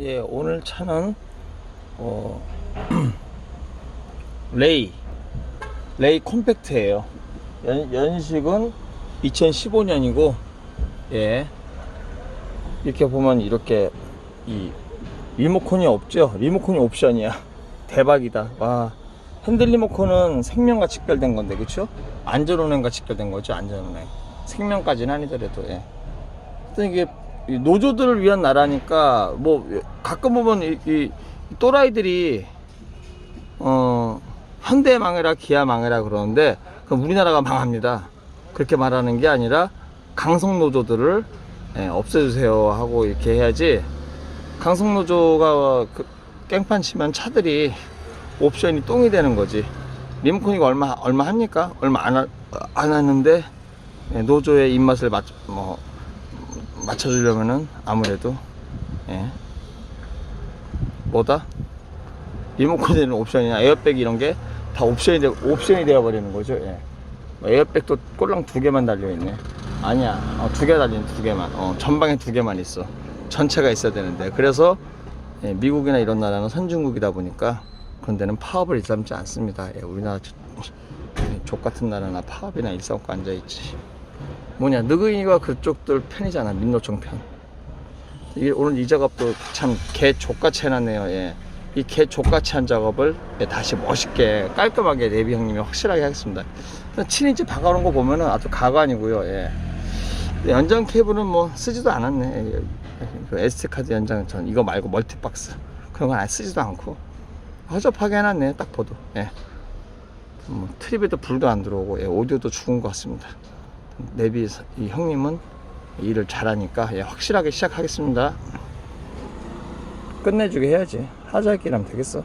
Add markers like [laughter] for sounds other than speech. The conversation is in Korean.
예, 오늘 차는 어, [clears throat] 레이 레이 컴팩트예요. 연, 연식은 2015년이고 예 이렇게 보면 이렇게 이 리모컨이 없죠. 리모컨이 옵션이야. [laughs] 대박이다. 와 핸들 리모컨은 생명과 직결된 건데 그쵸? 안전운행과 직결된 거죠. 안전운행. 생명까지는 아니더라도 예. 하여튼 이게 이 노조들을 위한 나라니까 뭐 가끔 보면 이, 이 또라이들이 어 현대 망해라 기아 망해라 그러는데 그럼 우리나라가 망합니다. 그렇게 말하는 게 아니라 강성 노조들을 예, 없애주세요 하고 이렇게 해야지 강성 노조가 그 깽판 치면 차들이 옵션이 똥이 되는 거지. 리모컨이가 얼마 얼마 합니까? 얼마 안, 하, 안 하는데 예, 노조의 입맛을 맞, 뭐, 맞춰주려면은 아무래도 예. 뭐다? 리모컨 되는 옵션이나 에어백 이런 게 다 옵션이 되, 옵션이 되어 버리는 거죠. 예. 뭐 에어백도 꼴랑 두 개만 달려 있네. 아니야, 어, 두개 달린 두 개만. 어, 전방에 두 개만 있어. 전체가 있어야 되는데 그래서 예, 미국이나 이런 나라는 선진국이다 보니까 그런 데는 파업을 일삼지 않습니다. 예, 우리나라 저- 족 같은 나라나 파업이나 일삼고 앉아 있지. 뭐냐 느그이가 그쪽들 편이잖아 민노총 편. 이, 오늘 이 작업도 참 개 족같이 해놨네요. 예. 이개 족같이 한 작업을 예, 다시 멋있게 깔끔하게 내비 형님이 확실하게 하겠습니다. 7인치 박아놓은 거 보면은 아주 가관이고요. 예. 연장 케이블은 뭐 쓰지도 않았네. 예, 그 SD 카드 연장 전 이거 말고 멀티박스 그런 건 아예 쓰지도 않고 허접하게 해놨네. 딱 봐도. 예. 뭐 트립에도 불도 안 들어오고 예, 오디오도 죽은 것 같습니다. 내비 형님은 일을 잘하니까 예, 확실하게 시작하겠습니다. 끝내주게 해야지. 하자기라면 되겠어.